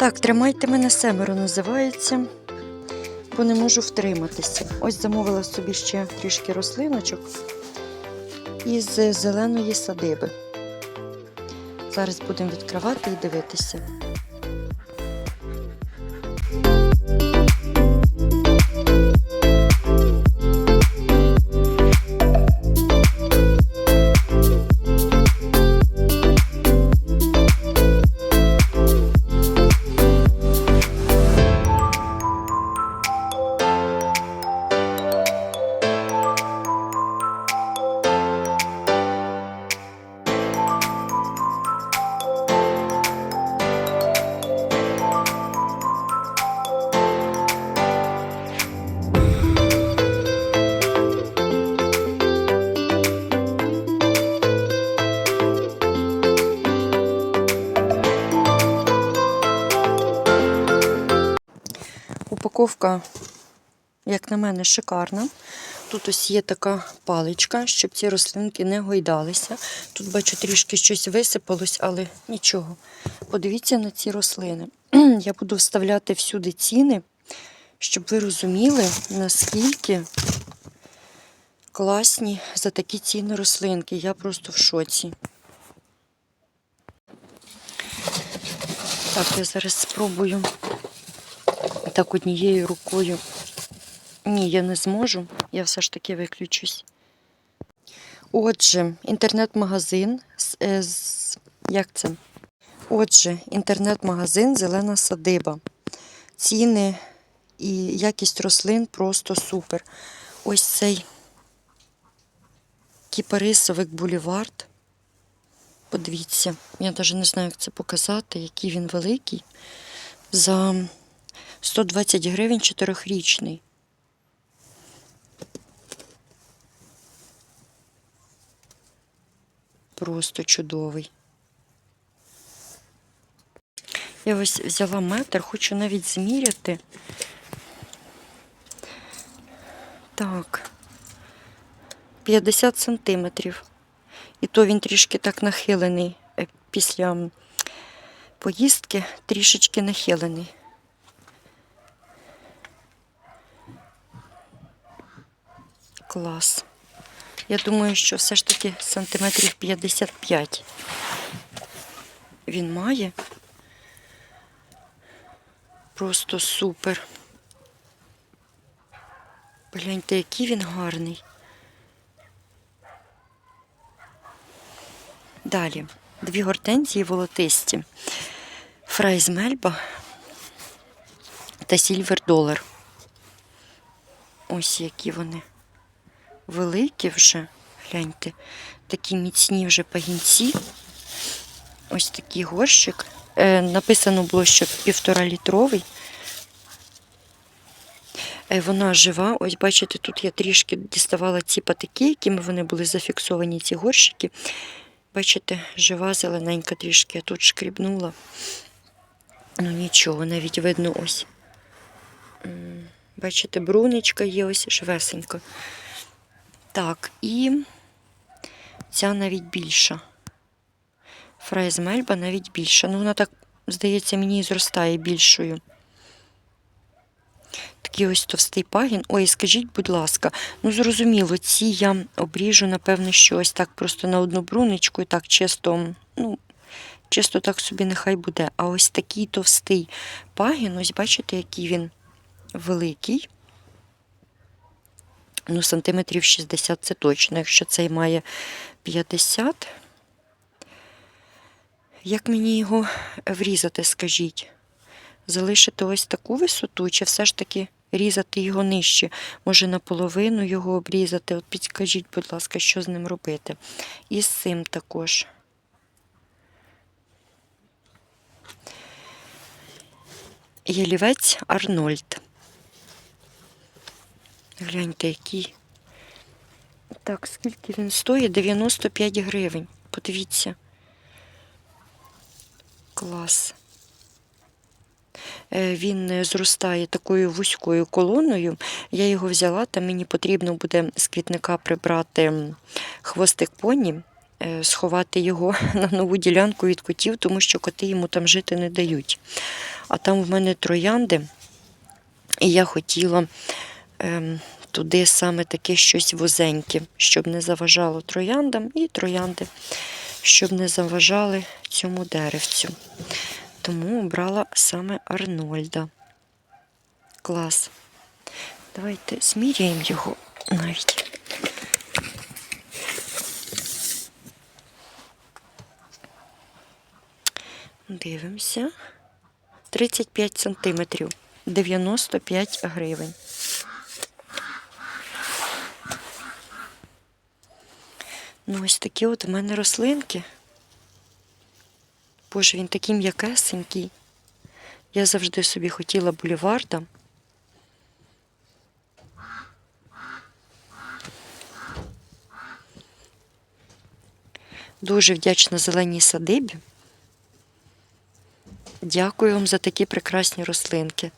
Так, тримайте мене семеро називається, бо не можу втриматися. Ось замовила собі ще трішки рослиночок із зеленої садиби. Зараз будемо відкривати і дивитися. Упаковка, як на мене, шикарна. Тут ось є така паличка, щоб ці рослинки не гойдалися. Тут бачу трішки щось висипалось, але нічого. Подивіться на ці рослини. Я буду вставляти всюди ціни, щоб ви розуміли, наскільки класні за такі ціни рослинки. Я просто в шоці. Так, я зараз спробую так однією рукою. Ні, я не зможу. Я все ж таки виключусь. Отже, інтернет-магазин. е, з- Як це? Отже, інтернет-магазин Зелена садиба. Ціни і якість рослин просто супер. Ось цей кіпарисовик бульвард. Подивіться, я навіть не знаю, як це показати, який він великий. За 120 гривень чотирьохрічний. Просто чудовий. Я ось взяла метр, хочу навіть зміряти. Так. 50 сантиметрів. І то він трішки так нахилений е, після поїздки, трішечки нахилений. Клас. Я думаю, що все ж таки сантиметрів 55 він має. Просто супер. Гляньте, який він гарний. Далі. Дві гортензії волотисті. Фрайз Мельба та Сільвер Долар. Ось які вони великі вже. Гляньте, такі міцні вже пагінці. Ось такий горщик. Е, написано було, що півтора літровий. Е, вона жива. Ось бачите, тут я трішки діставала ці патики, якими вони були зафіксовані, ці горщики. Бачите, жива, зелененька трішки, я тут шкрібнула. Ну нічого, навіть видно ось. Бачите, брунечка є ось живесенька. Так, і ця навіть більша. Фрайз Мельба навіть більша. Ну, вона так, здається, мені і зростає більшою. Такий ось товстий пагін. Ой, скажіть, будь ласка, ну зрозуміло, ці я обріжу, напевно, що ось так просто на одну брунечку і так чисто, ну, чисто так собі нехай буде. А ось такий товстий пагін, ось бачите, який він великий. Ну, сантиметрів 60 це точно. Якщо цей має 50. Як мені його врізати, скажіть? Залишити ось таку висоту, чи все ж таки різати його нижче? Може, наполовину його обрізати? От підскажіть, будь ласка, що з ним робити? І з цим також. Ялівець Арнольд. Гляньте, який. Так, скільки він стоїть? 95 гривень. Подивіться. Клас. Е, Він е, зростає такою вузькою колоною. Я його взяла, там мені потрібно буде з квітника прибрати хвостик поні. е, сховати його на нову ділянку від котів, тому що коти йому там жити не дають. А там в мене троянди, і я хотіла туди саме таке щось вузеньке, щоб не заважало трояндам і троянди, щоб не заважали цьому деревцю. Тому обрала саме Арнольда. Клас. Давайте зміряємо його навіть. Дивимося. 35 сантиметрів. 95 гривень. Ну, ось такі от у мене рослинки. Боже, він такий м'якесенький. Я завжди собі хотіла буліварда. Дуже вдячна зеленій садибі. Дякую вам за такі прекрасні рослинки.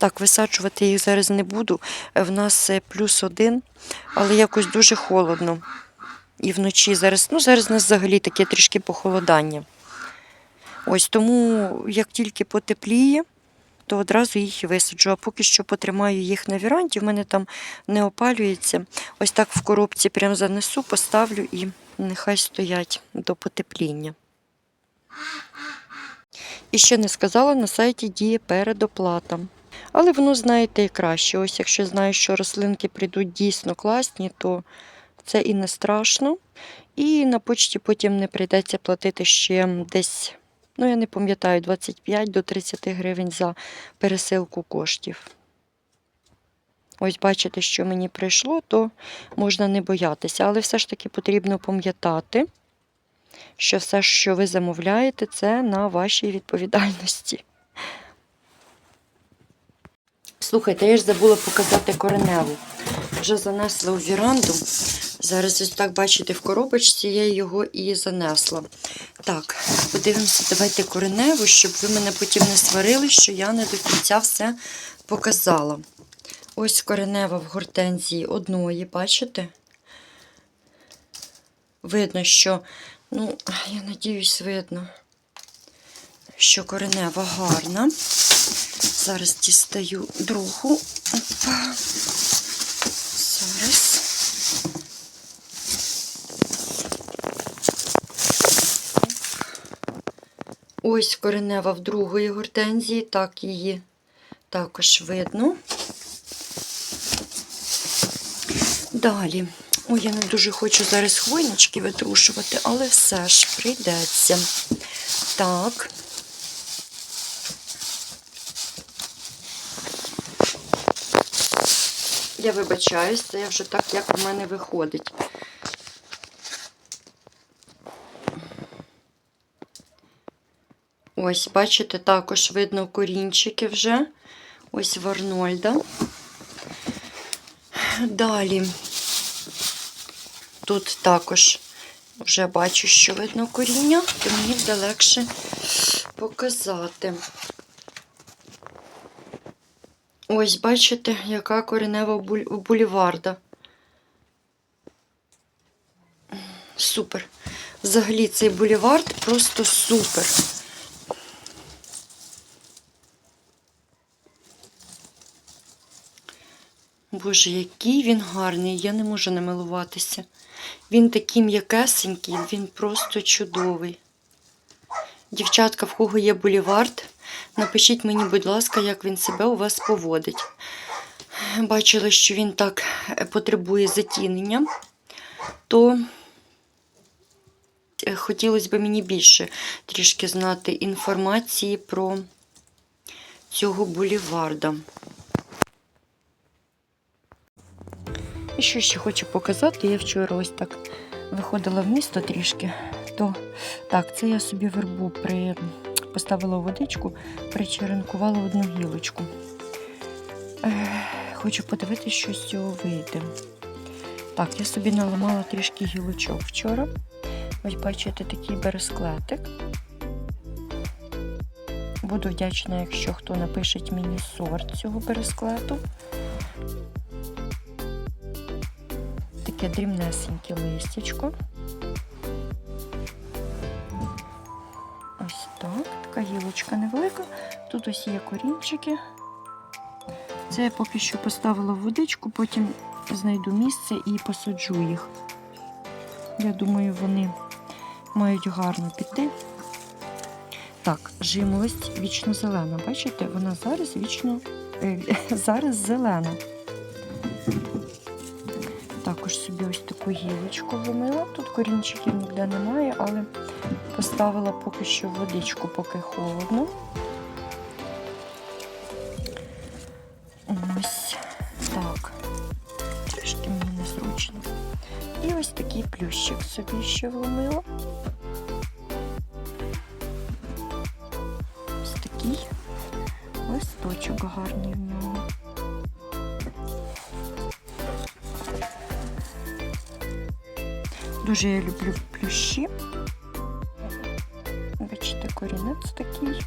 Так, висаджувати їх зараз не буду. Е, В нас е, плюс один, але якось дуже холодно. І вночі зараз, ну зараз у нас взагалі таке трішки похолодання. Ось тому, як тільки потепліє, то одразу їх і висаджу. А поки що потримаю їх на віранді, в мене там не опалюється. Ось так в коробці прям занесу, поставлю і нехай стоять до потепління. І ще не сказала, на сайті діє передоплата. Але воно, знаєте, і краще. Ось якщо знаю, що рослинки прийдуть дійсно класні, то це і не страшно. І на почті потім не прийдеться платити ще десь, ну я не пам'ятаю, 25 до 30 гривень за пересилку коштів. Ось бачите, що мені прийшло, то можна не боятися. Але все ж таки потрібно пам'ятати, що все, що ви замовляєте, це на вашій відповідальності. Слухайте, я ж забула показати кореневу. Вже занесла у віранду. Зараз ось так бачите в коробочці, я його і занесла. Так, подивимося, давайте кореневу, щоб ви мене потім не сварили, що я не до кінця все показала. Ось коренева в гортензії одної, бачите? Видно, що, ну, я надіюсь, видно, що коренева гарна. Зараз дістаю другу. Опа. Зараз. Ось коренева в другої гортензії, так її також видно. Далі. Ой, я не дуже хочу зараз хвойнички витрушувати, але все ж прийдеться. Так. Я вибачаюсь, це я вже так, як в мене виходить. Ось, бачите, також видно корінчики вже. Ось в Арнольда. Далі. Тут також вже бачу, що видно коріння, то мені буде легше показати. Ось, бачите, яка коренева буль- Супер. Взагалі цей булівард просто супер. Боже, який він гарний, я не можу намилуватися. Він такий м'якесенький, він просто чудовий. Дівчатка, в кого є булівард, напишіть мені, будь ласка, як він себе у вас поводить. Бачила, що він так е, потребує затінення, то е, хотілося б мені більше трішки знати інформації про цього буліварда. І що ще хочу показати, я вчора ось так виходила в місто трішки, то так, це я собі вербу при... поставила водичку, причеренкувала одну гілочку. Хочу подивитися, що з цього вийде. Так, я собі наламала трішки гілочок вчора. Ось бачите такий бересклетик. Буду вдячна, якщо хто напише мені сорт цього бересклету. таке дрібнесеньке листячко. Гілочка невелика. Тут ось є корінчики. Це я поки що поставила в водичку, потім знайду місце і посаджу їх. Я думаю, вони мають гарно піти. Так, жимолость вічно зелена. Бачите, вона зараз вічно е, зараз зелена. Також собі ось таку гілочку вимила. Тут корінчиків ніде немає, але поставила поки що водичку, поки холодно. Ось так. Трішки мені незручно. І ось такий плющик собі ще вломила. Ось такий листочок гарний в нього. Дуже я люблю плющі. Бачите, корінець такий.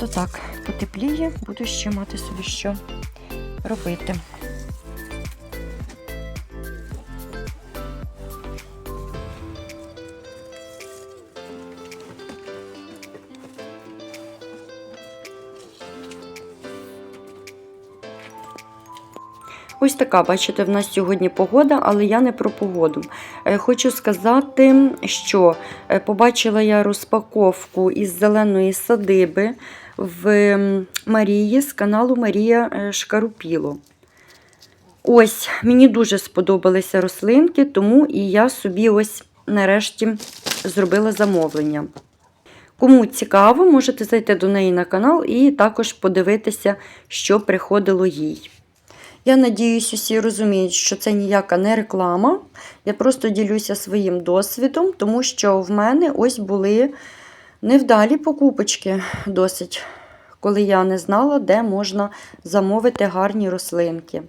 То так, потепліє, буду ще мати собі що робити. Ось така, бачите, в нас сьогодні погода, але я не про погоду. Е, Хочу сказати, що е, побачила я розпаковку із зеленої садиби в Марії з каналу Марія е, Шкарупіло. Ось, мені дуже сподобалися рослинки, тому і я собі ось нарешті зробила замовлення. Кому цікаво, можете зайти до неї на канал і також подивитися, що приходило їй. Я надіюсь, усі розуміють, що це ніяка не реклама. Я просто ділюся своїм досвідом, тому що в мене ось були невдалі покупочки досить, коли я не знала, де можна замовити гарні рослинки.